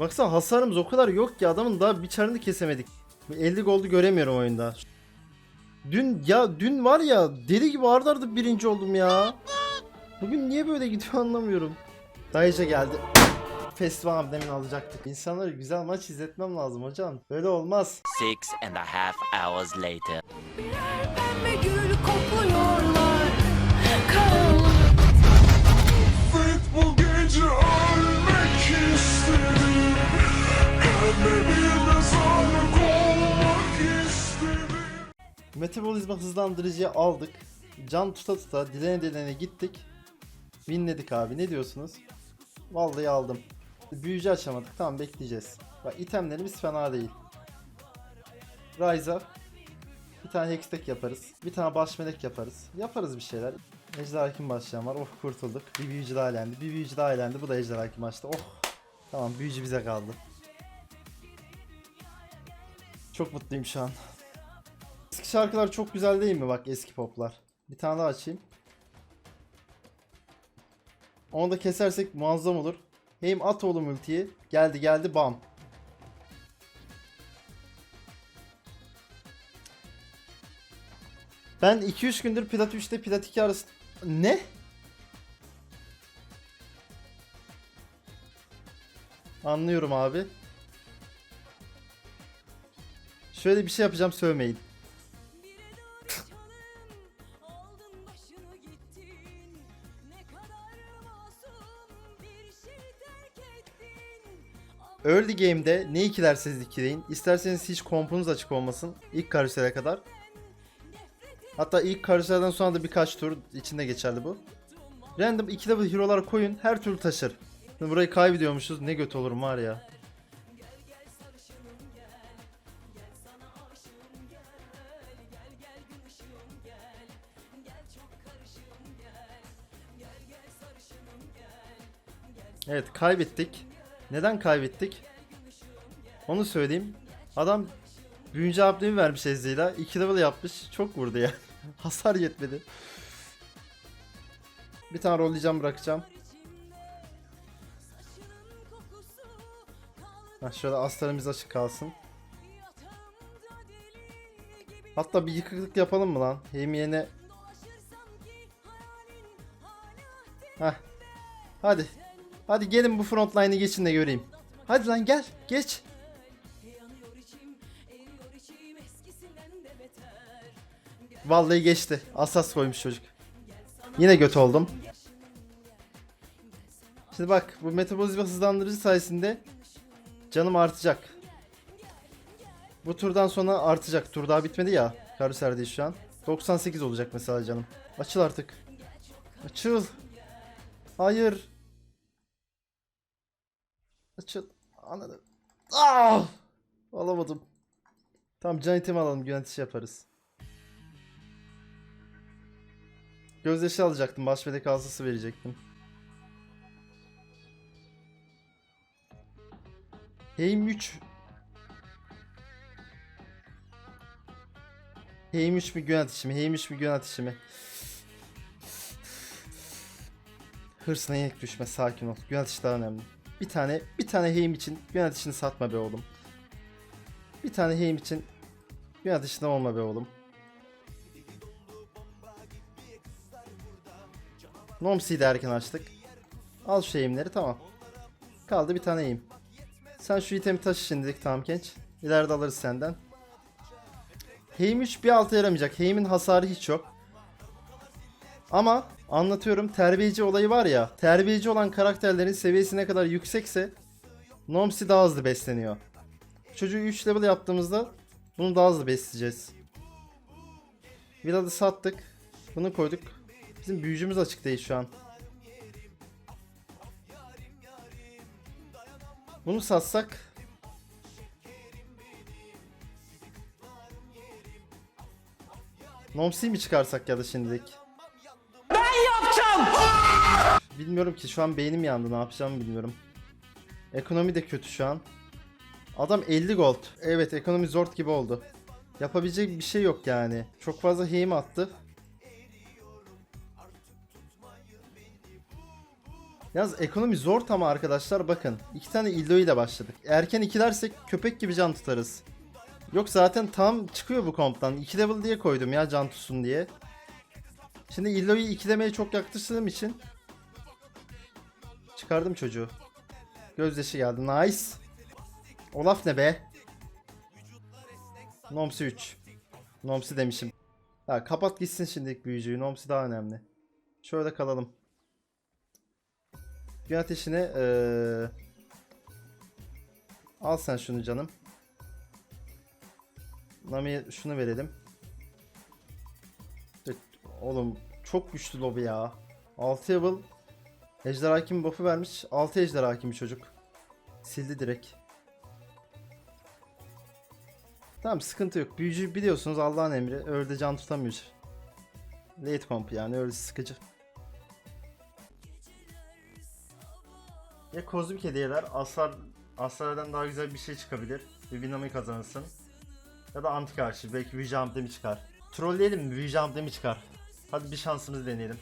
Baksana hasarımız o kadar yok ki adamın daha bir çarını kesemedik. 50 goldu göremiyorum oyunda. Dün ya dün var ya deli gibi arda arda birinci oldum ya. Bugün niye böyle gidiyor anlamıyorum. Dayıca geldi. Festival demin alacaktık. İnsanlara güzel maç izletmem lazım hocam. Böyle olmaz. Six and a half hours later. Birer pembe gül kokluyorlar. Metabolizma hızlandırıcıyı aldık. Can tuta tuta dilene dilene gittik. Winledik abi ne diyorsunuz? Vallahi aldım. Büyücü açamadık tamam bekleyeceğiz. Bak itemlerimiz fena değil. Ryza. Bir tane hextech yaparız. Bir tane baş melek yaparız. Yaparız bir şeyler. Ejder Hakim başlayan var. Oh kurtulduk. Bir büyücü daha elendi. Bir büyücü daha elendi. Bu da Ejder Hakim açtı. Oh. Tamam büyücü bize kaldı. Çok mutluyum şu an. Eski şarkılar çok güzel değil mi bak eski poplar. Bir tane daha açayım. Onu da kesersek muazzam olur. Hem at oğlum ultiyi. Geldi geldi bam. Ben 2-3 gündür Plat 3'te Plat 2 arası... Ne? Anlıyorum abi. Şöyle bir şey yapacağım sövmeyin. Early game'de ne ikilerseniz ikileyin. İsterseniz hiç kompunuz açık olmasın. İlk karusele kadar. Hatta ilk karuselden sonra da birkaç tur içinde geçerli bu. Random 2 level hero'lar koyun her türlü taşır. Şimdi burayı kaybediyormuşuz ne göt olurum var ya. Evet kaybettik. Neden kaybettik? Onu söyleyeyim. Adam büyüncü ablemi vermiş Ezreal'a. 2 level yapmış. Çok vurdu ya. Hasar yetmedi. Bir tane rolleyeceğim bırakacağım. Ha şöyle astarımız açık kalsın. Hatta bir yıkıklık yapalım mı lan? Hem yerine... Heh. Hadi. Hadi gelin bu frontline'ı geçin de göreyim. Hadi lan gel. Geç. Vallahi geçti. Asas koymuş çocuk. Yine göt oldum. Şimdi bak bu metabolizma hızlandırıcı sayesinde canım artacak. Bu turdan sonra artacak. Tur daha bitmedi ya. Karusel değil şu an. 98 olacak mesela canım. Açıl artık. Açıl. Hayır. Açıl. Anladım. Ah! Alamadım. Tamam can item alalım. Yönetici yaparız. Gözyaşı alacaktım. Baş melek alsası verecektim. Heim 3 Heim 3 mi gün ateşi mi? Heim 3 mi gün ateşi mi? Hırsına yenik düşme sakin ol. Gün ateşi daha önemli. Bir tane bir tane Heim için gün ateşini satma be oğlum. Bir tane Heim için ateşine olma be oğlum. Nomsi'yi de erken açtık. Al şu eğimleri tamam. Kaldı bir tane eğim. Sen şu itemi taşı şimdilik tamam genç. İleride alırız senden. Heim 3 bir alta yaramayacak. Heim'in hasarı hiç yok. Ama anlatıyorum terbiyeci olayı var ya. Terbiyeci olan karakterlerin seviyesi ne kadar yüksekse Nomsi daha hızlı besleniyor. Çocuğu 3 level yaptığımızda bunu daha hızlı besleyeceğiz. Villad'ı sattık. Bunu koyduk. Bizim büyücümüz açık değil şu an. Bunu satsak Nomsi mi çıkarsak ya da şimdilik? Bilmiyorum ki şu an beynim yandı ne yapacağımı bilmiyorum. Ekonomi de kötü şu an. Adam 50 gold. Evet ekonomi zor gibi oldu. Yapabilecek bir şey yok yani. Çok fazla heim attı. Yalnız ekonomi zor tam arkadaşlar bakın. iki tane illo ile başladık. Erken ikilersek köpek gibi can tutarız. Yok zaten tam çıkıyor bu komptan. 2 level diye koydum ya can tutsun diye. Şimdi illoyu ikilemeye çok yaklaştığım için çıkardım çocuğu. Gözyaşı geldi. Nice. Olaf ne be? Nomsi 3. Nomsi demişim. Ha, kapat gitsin şimdilik büyücüyü. Nomsi daha önemli. Şöyle kalalım. Gün ateşine eee al sen şunu canım. Nami'ye şunu verelim. Oğlum çok güçlü lobi ya. 6 level Ejder Hakim buff'u vermiş. 6 Ejder Hakimi çocuk. Sildi direkt. Tamam sıkıntı yok. Büyücü biliyorsunuz Allah'ın emri. Öyle can tutamıyor. Late comp yani öyle sıkıcı. Ya kozmik hediyeler asar aslardan daha güzel bir şey çıkabilir. Bir binamayı kazanırsın. Ya da antik arşiv belki Vijam mi çıkar. Trolleyelim mi? Vijam mi çıkar? Hadi bir şansımızı deneyelim.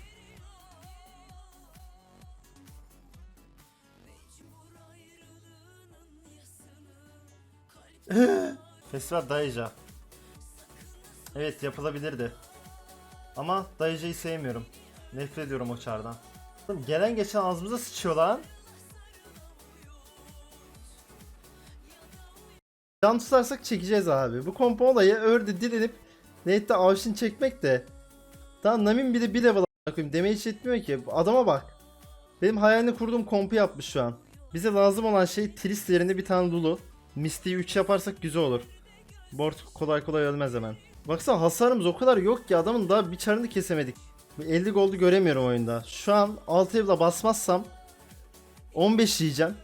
Festival Daija. Evet yapılabilirdi. Ama Daija'yı sevmiyorum. Nefret ediyorum o çardan. Oğlum Gelen geçen ağzımıza sıçıyor lan. Can tutarsak çekeceğiz abi. Bu kompo olayı ördü dilenip Nate'de avşin çekmek de. Daha Namin bile bir level koyayım. Damage etmiyor ki. Adama bak. Benim hayalini kurduğum kompu yapmış şu an. Bize lazım olan şey Trist yerine bir tane Lulu. Misty'yi 3 yaparsak güzel olur. Board kolay kolay ölmez hemen. Baksana hasarımız o kadar yok ki adamın daha bir çarını kesemedik. Bu 50 gold'u göremiyorum oyunda. Şu an 6 evle basmazsam 15 yiyeceğim.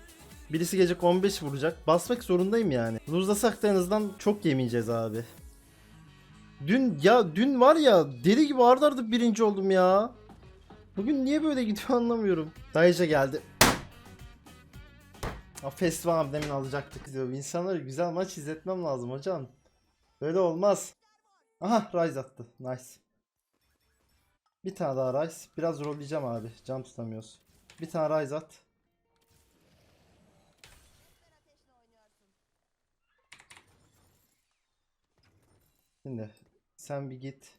Birisi gelecek 15 vuracak. Basmak zorundayım yani. Luzlasak da en azından çok yemeyeceğiz abi. Dün ya dün var ya deli gibi arda birinci oldum ya. Bugün niye böyle gidiyor anlamıyorum. Dayıca geldi. Ha, festival abi demin alacaktık diyor. İnsanlara güzel maç izletmem lazım hocam. Böyle olmaz. Aha Rise attı. Nice. Bir tane daha Rise. Biraz rolleyeceğim abi. Can tutamıyoruz. Bir tane Rise at. Şimdi sen bir git.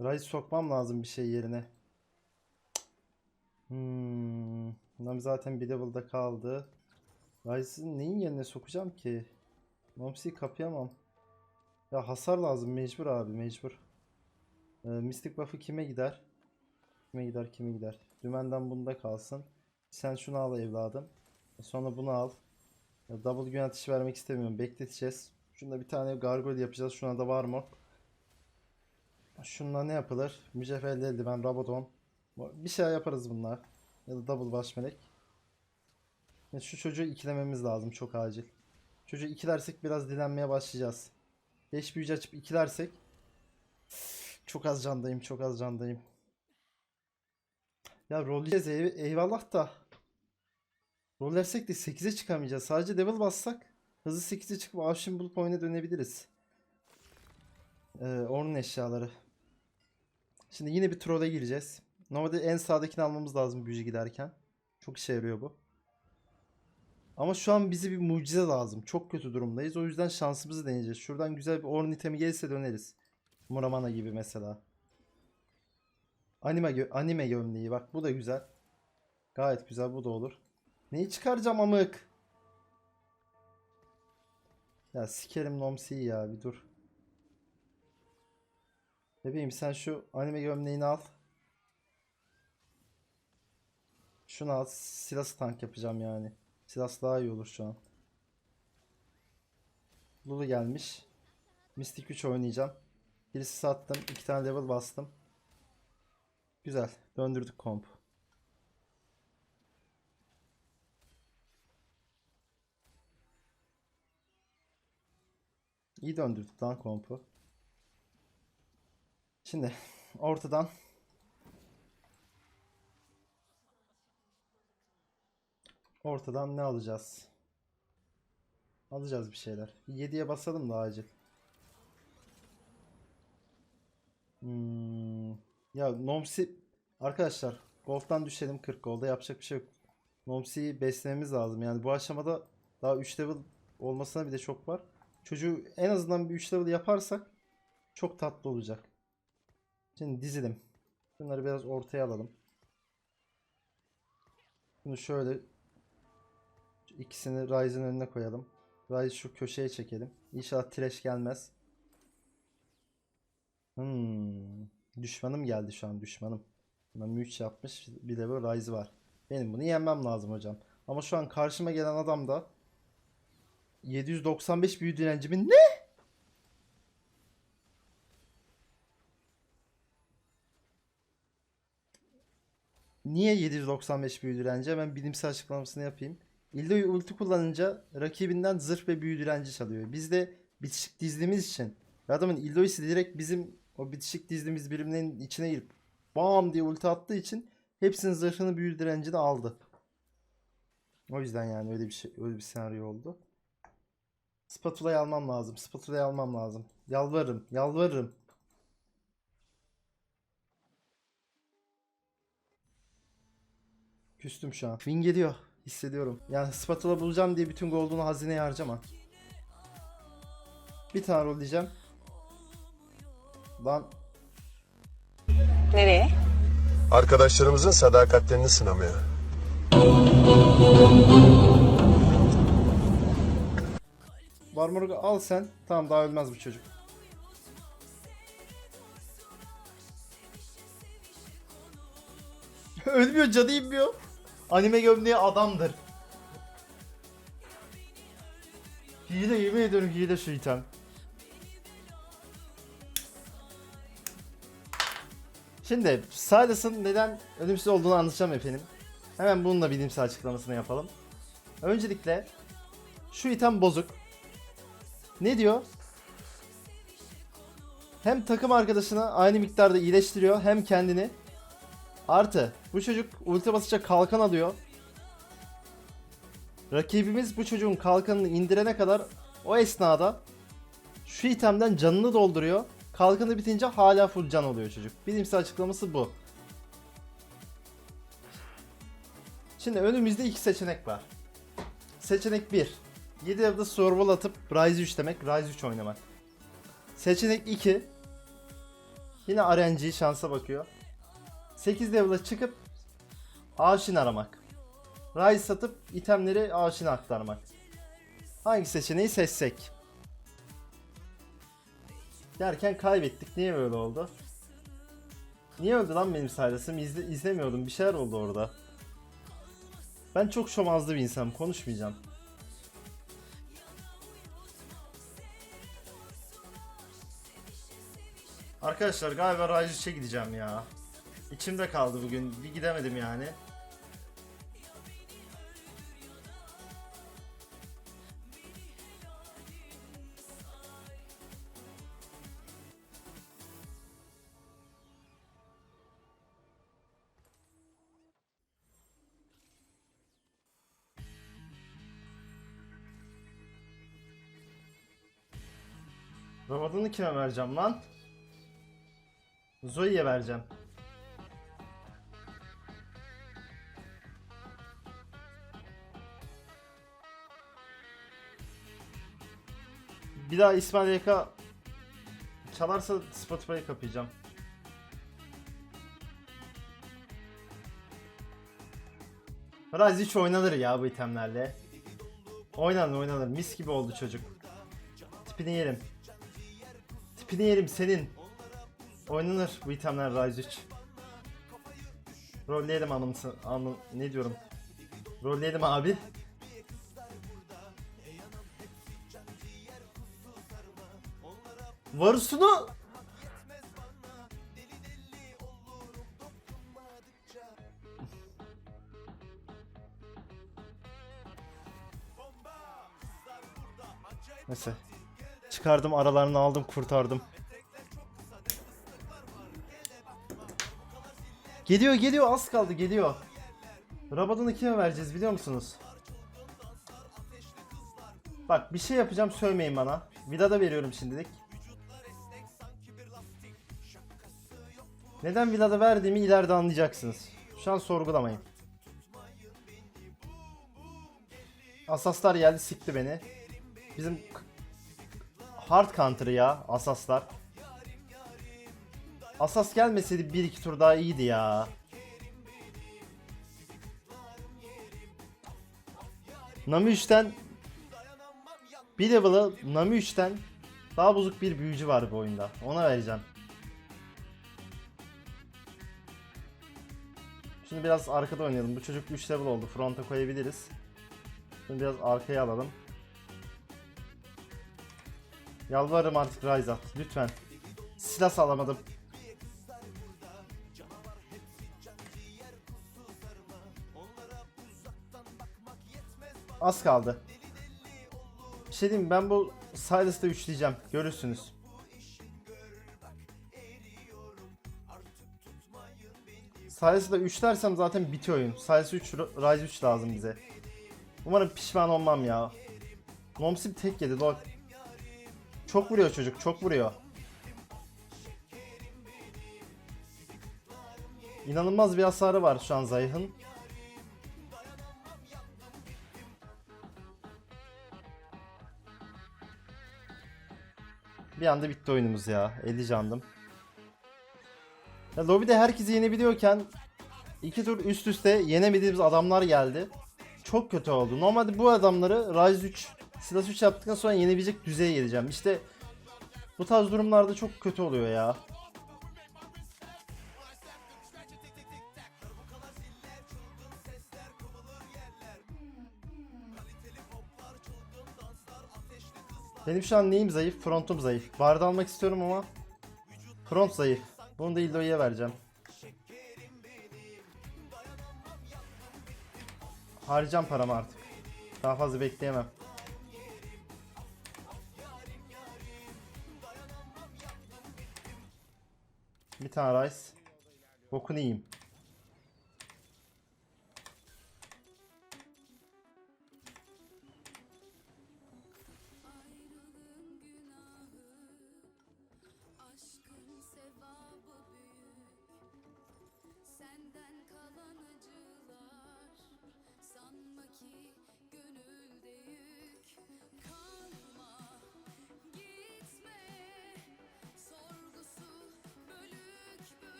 Rise sokmam lazım bir şey yerine. Hmm. Nam zaten bir level'da kaldı. Rise'ı neyin yerine sokacağım ki? Nomsi'yi kapayamam. Ya hasar lazım mecbur abi mecbur. Ee, Mystic buff'ı kime gider? Kime gider kime gider? Dümenden bunda kalsın. Sen şunu al evladım. Sonra bunu al. Double gün ateşi vermek istemiyorum. Bekleteceğiz. Şunda bir tane gargoyle yapacağız. Şuna da var mı? Şunla ne yapılır? Mücevherli eldiven, Rabadon. Bir şey yaparız bunlar. Ya da double baş melek. Ya şu çocuğu ikilememiz lazım çok acil. Çocuğu ikilersek biraz dilenmeye başlayacağız. 5 büyücü açıp ikilersek çok az candayım çok az candayım. Ya rolleyeceğiz ey- eyvallah da. Rollersek de 8'e çıkamayacağız. Sadece level bassak hızlı 8'e çıkıp Avşin bulup oyuna dönebiliriz. Ee, onun eşyaları. Şimdi yine bir troll'e gireceğiz. Normalde en sağdakini almamız lazım büyücü giderken. Çok işe yarıyor bu. Ama şu an bize bir mucize lazım. Çok kötü durumdayız. O yüzden şansımızı deneyeceğiz. Şuradan güzel bir orn itemi gelirse döneriz. Muramana gibi mesela. Anime, gö- anime gömleği bak bu da güzel. Gayet güzel bu da olur. Neyi çıkaracağım amık? Ya sikerim Nomsi'yi ya bir dur. Bebeğim sen şu anime gömleğini al. Şunu al. Silas tank yapacağım yani. Silas daha iyi olur şu an. Lulu gelmiş. Mystic 3 oynayacağım. Birisi sattım. iki tane level bastım. Güzel. Döndürdük komp. İyi döndürdük lan kompu. Şimdi ortadan ortadan ne alacağız? Alacağız bir şeyler. 7'ye basalım da acil. Hmm. Ya Nomsi arkadaşlar Gold'dan düşelim 40 golda yapacak bir şey yok. Nomsi'yi beslememiz lazım. Yani bu aşamada daha 3 level olmasına bile çok var. Çocuğu en azından bir 3 level yaparsak çok tatlı olacak. Şimdi dizelim. Bunları biraz ortaya alalım. Bunu şöyle ikisini Ryze'ın önüne koyalım. Ryze şu köşeye çekelim. İnşallah trash gelmez. Hmm. Düşmanım geldi şu an düşmanım. Buna 3 yapmış bir de böyle Ryze var. Benim bunu yenmem lazım hocam. Ama şu an karşıma gelen adam da 795 büyü direncimin ne? Niye 795 büyü direnci? Hemen bilimsel açıklamasını yapayım. Ildo'yu ulti kullanınca rakibinden zırh ve büyü direnci çalıyor. Biz de bitişik dizdiğimiz için adamın Ildo'yu direkt bizim o bitişik dizdiğimiz birimlerin içine girip bam diye ulti attığı için hepsinin zırhını büyü direncini aldı. O yüzden yani öyle bir şey öyle bir senaryo oldu. Spatula'yı almam lazım. Spatula'yı almam lazım. Yalvarırım. Yalvarırım. Küstüm şu an. Win geliyor. Hissediyorum. Yani spatula bulacağım diye bütün gold'unu hazineye harcama. Bir tane roll diyeceğim. Lan Nereye? Arkadaşlarımızın sadakatlerini sınamaya. Barmorg'u al sen. Tamam daha ölmez bu çocuk. Ölmüyor canı inmiyor. Anime gömleği adamdır. Hile yemin ediyorum hile şu item. Şimdi Silas'ın neden ölümsüz olduğunu anlatacağım efendim. Hemen bunun da bilimsel açıklamasını yapalım. Öncelikle şu item bozuk. Ne diyor? Hem takım arkadaşını aynı miktarda iyileştiriyor hem kendini. Artı bu çocuk ulti basınca kalkan alıyor. Rakibimiz bu çocuğun kalkanını indirene kadar o esnada şu itemden canını dolduruyor. Kalkanı bitince hala full can oluyor çocuk. Bilimsel açıklaması bu. Şimdi önümüzde iki seçenek var. Seçenek 1. 7 level'da survival atıp Rise 3 demek, Rise 3 oynamak. Seçenek 2. Yine RNG şansa bakıyor. 8 level'a çıkıp Aşin aramak. Rise satıp itemleri Aşin'e aktarmak. Hangi seçeneği seçsek? Derken kaybettik. Niye böyle oldu? Niye öldü lan benim Silas'ım? İzle, izlemiyordum. Bir şeyler oldu orada. Ben çok şomazlı bir insanım. Konuşmayacağım. Arkadaşlar galiba 3'e gideceğim ya. İçimde kaldı bugün. Bir gidemedim yani. Robotunu kime vereceğim lan? Zoe'ye vereceğim. Bir daha İsmail YK çalarsa Spotify'ı kapayacağım. Rise hiç oynanır ya bu itemlerle. Oynanır oynanır. Mis gibi oldu çocuk. Tipini yerim. Tipini yerim senin. Oynanır bu itemler Rise 3. Rolleyelim anımsı, anım, ne diyorum. Rolleyelim abi. Varusunu Neyse. Çıkardım aralarını aldım kurtardım. Geliyor geliyor az kaldı geliyor. Rabadon'u kime vereceğiz biliyor musunuz? Bak bir şey yapacağım sövmeyin bana. Vida da veriyorum şimdilik. Neden Vida'da verdiğimi ileride anlayacaksınız. Şu an sorgulamayın. Asaslar geldi sikti beni. Bizim hard counter ya Asaslar. Asas gelmeseydi 1-2 tur daha iyiydi ya. Nami 3'ten bir level'ı Nami 3'ten daha bozuk bir büyücü var bu oyunda. Ona vereceğim. Şimdi biraz arkada oynayalım. Bu çocuk 3 level oldu. Fronta koyabiliriz. Şimdi biraz arkaya alalım. Yalvarırım artık Ryze. Lütfen. Silah sağlamadım. Az kaldı. Bir şey diyeyim ben bu Silas'ta üçleyeceğim. Görürsünüz. Silas'ta 3 dersem zaten bitiyor oyun. Silas 3, Ryze 3 lazım bize. Umarım pişman olmam ya. Momsim tek yedi. Lol. Çok vuruyor çocuk, çok vuruyor. İnanılmaz bir hasarı var şu an Zayh'ın. Bir anda bitti oyunumuz ya. 50 candım. Ya lobide herkesi yenebiliyorken iki tur üst üste yenemediğimiz adamlar geldi. Çok kötü oldu. Normalde bu adamları Rise 3, Silas 3 yaptıktan sonra yenebilecek düzeye geleceğim. İşte bu tarz durumlarda çok kötü oluyor ya. Benim şu an neyim zayıf? Frontum zayıf. Barda almak istiyorum ama front zayıf. Bunu da Ildo'ya vereceğim. Harcam paramı artık. Daha fazla bekleyemem. Bir tane rice. Bokunu yiyeyim.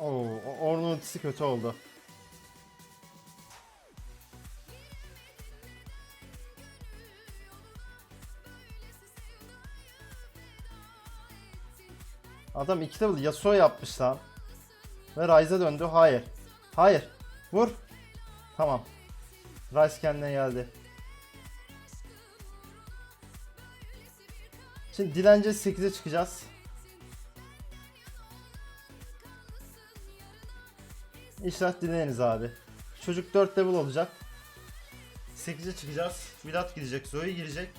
Oo, o- Ornn ultisi kötü oldu. Adam 2 level Yasuo yapmış lan. Ve Ryze'a döndü. Hayır. Hayır. Vur. Tamam. Ryze kendine geldi. Şimdi dilence 8'e çıkacağız. İnşallah dinleyiniz abi. Çocuk 4 level olacak. 8'e çıkacağız. Vilat gidecek, Zoe girecek.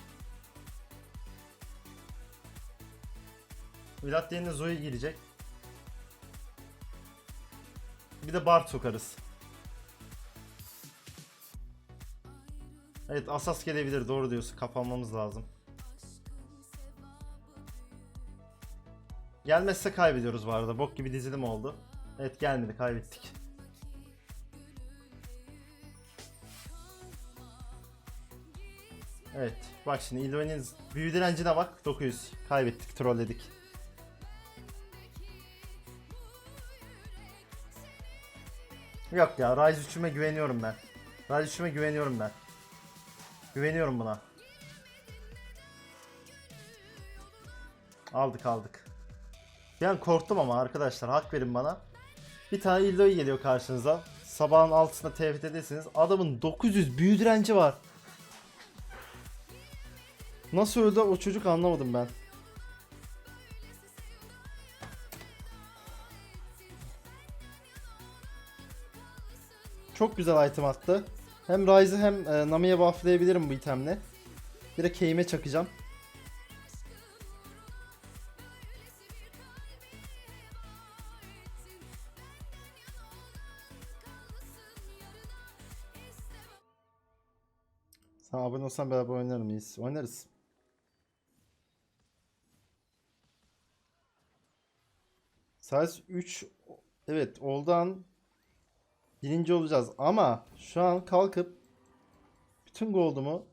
Vilat yerine Zoe girecek. Bir de Bart sokarız. Evet Asas gelebilir doğru diyorsun kapanmamız lazım. Gelmezse kaybediyoruz bu arada. Bok gibi dizilim oldu. Evet gelmedi kaybettik. Evet bak şimdi Illumin'in büyü direncine bak 900 kaybettik trolledik. Yok ya Rise 3'üme güveniyorum ben. Rise 3'üme güveniyorum ben. Güveniyorum buna. Aldık aldık. An korktum ama arkadaşlar hak verin bana. Bir tane Illoy geliyor karşınıza. Sabahın altısında TFT'desiniz. Adamın 900 büyü direnci var. Nasıl öldü o çocuk anlamadım ben. Çok güzel item attı. Hem Ryze'ı hem e, Nami'ye bufflayabilirim bu itemle. Direkt Kame'e çakacağım. Sen abone olsan beraber oynar mıyız? Oynarız. Size 3 evet oldu an birinci olacağız ama şu an kalkıp bütün goldumu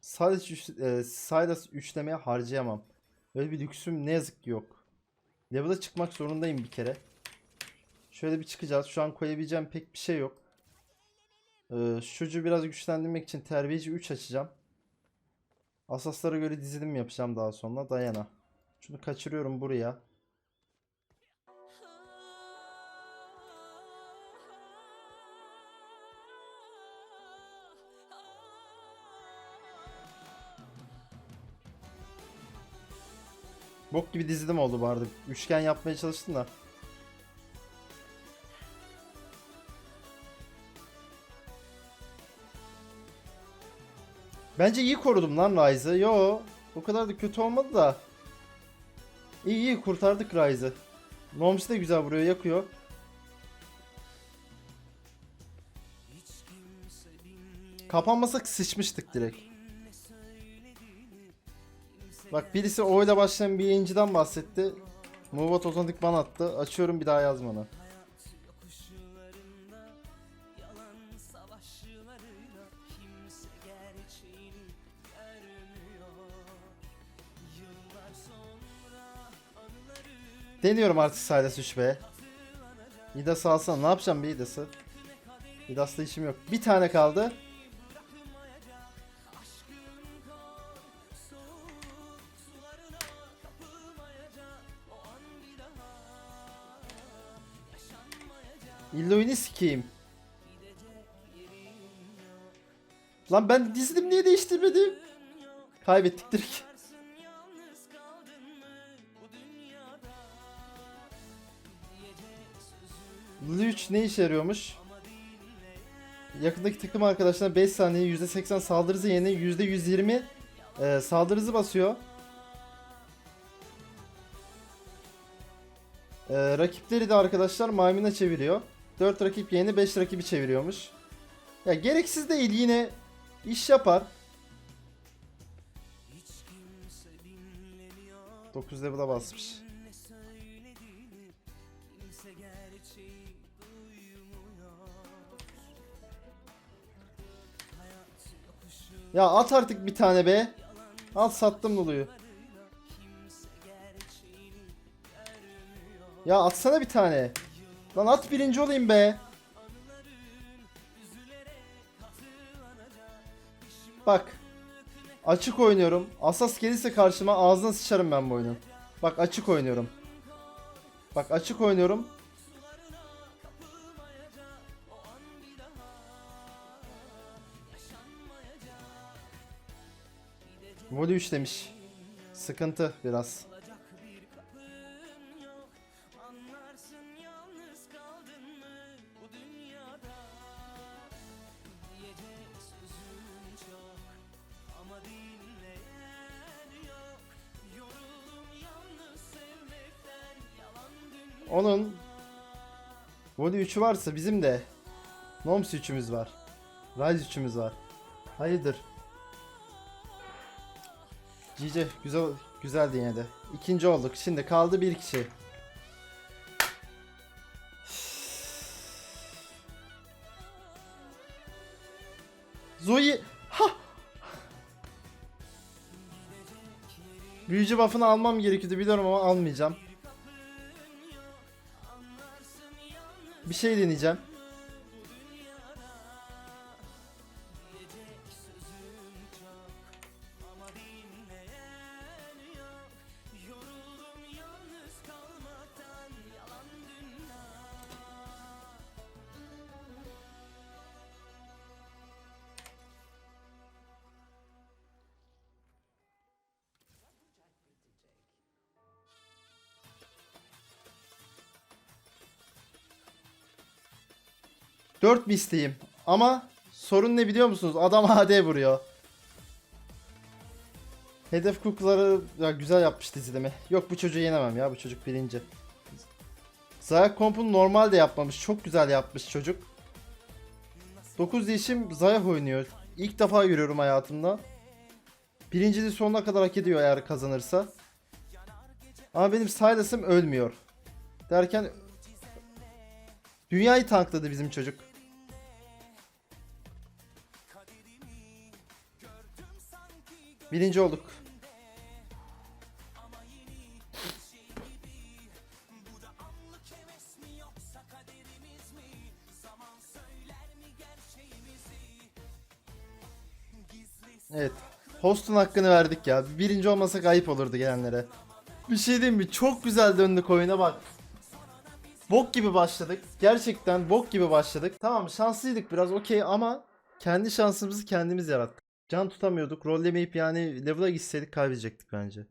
sadece 3 e, Silas 3'lemeye harcayamam. Öyle bir lüksüm ne yazık ki yok. Level'a çıkmak zorundayım bir kere. Şöyle bir çıkacağız. Şu an koyabileceğim pek bir şey yok. Ee, çocuğu biraz güçlendirmek için terbiyeci 3 açacağım. Asaslara göre dizilim yapacağım daha sonra. Dayana. Şunu kaçırıyorum buraya. Bok gibi dizilim oldu bu. Üçgen yapmaya çalıştım da. Bence iyi korudum lan Ryze'ı. Yo, o kadar da kötü olmadı da. İyi iyi kurtardık Ryze'ı. Noms de güzel vuruyor, yakıyor. Kapanmasak sıçmıştık direkt. Bak birisi O ile başlayan bir yayıncıdan bahsetti. Muvat otomatikman attı. Açıyorum bir daha yazmanı. Deniyorum artık Silas 3B. İdas alsana. Ne yapacağım bir İdas'ı? İdas'la işim yok. Bir tane kaldı. İlloyunu sikeyim. Lan ben dizdim niye değiştirmedim? Kaybettik direkt. L3 ne işe yarıyormuş? Yakındaki takım arkadaşlarına 5 saniye %80 saldırı hızı yerine %120 e, saldırı hızı basıyor. E, rakipleri de arkadaşlar maymuna çeviriyor. 4 rakip yerine 5 rakibi çeviriyormuş. Ya gereksiz değil yine iş yapar. 9 level'a basmış. Ya at artık bir tane be. Al sattım Lulu'yu. Ya atsana bir tane. Lan at birinci olayım be. Bak. Açık oynuyorum. Asas gelirse karşıma ağzına sıçarım ben bu oyunun. Bak açık oynuyorum. Bak açık oynuyorum. Voli 3 demiş. Sıkıntı biraz. Onun Voli 3'ü varsa bizim de Noms 3'ümüz var. Rise 3'ümüz var. Hayırdır? Cici güzel güzeldi yine de. İkinci olduk. Şimdi kaldı bir kişi. Zoe ha Büyücü buff'ını almam gerekiyordu biliyorum ama almayacağım. Bir şey deneyeceğim. Dört misliyim. Ama sorun ne biliyor musunuz? Adam AD vuruyor. Hedef kuklaları ya güzel yapmış dizilimi. Yok bu çocuğu yenemem ya bu çocuk birinci. Zaya kompunu normal de yapmamış. Çok güzel yapmış çocuk. 9 değişim Zaya oynuyor. İlk defa görüyorum hayatımda. Birinciliği sonuna kadar hak ediyor eğer kazanırsa. Ama benim Silas'ım ölmüyor. Derken dünyayı tankladı bizim çocuk. Birinci olduk. Evet. Host'un hakkını verdik ya. Birinci olmasak ayıp olurdu gelenlere. Bir şey diyeyim mi? Çok güzel döndük oyuna bak. Bok gibi başladık. Gerçekten bok gibi başladık. Tamam şanslıydık biraz okey ama kendi şansımızı kendimiz yarattık. Can tutamıyorduk. Rollemeyip yani level'a gitseydik kaybedecektik bence.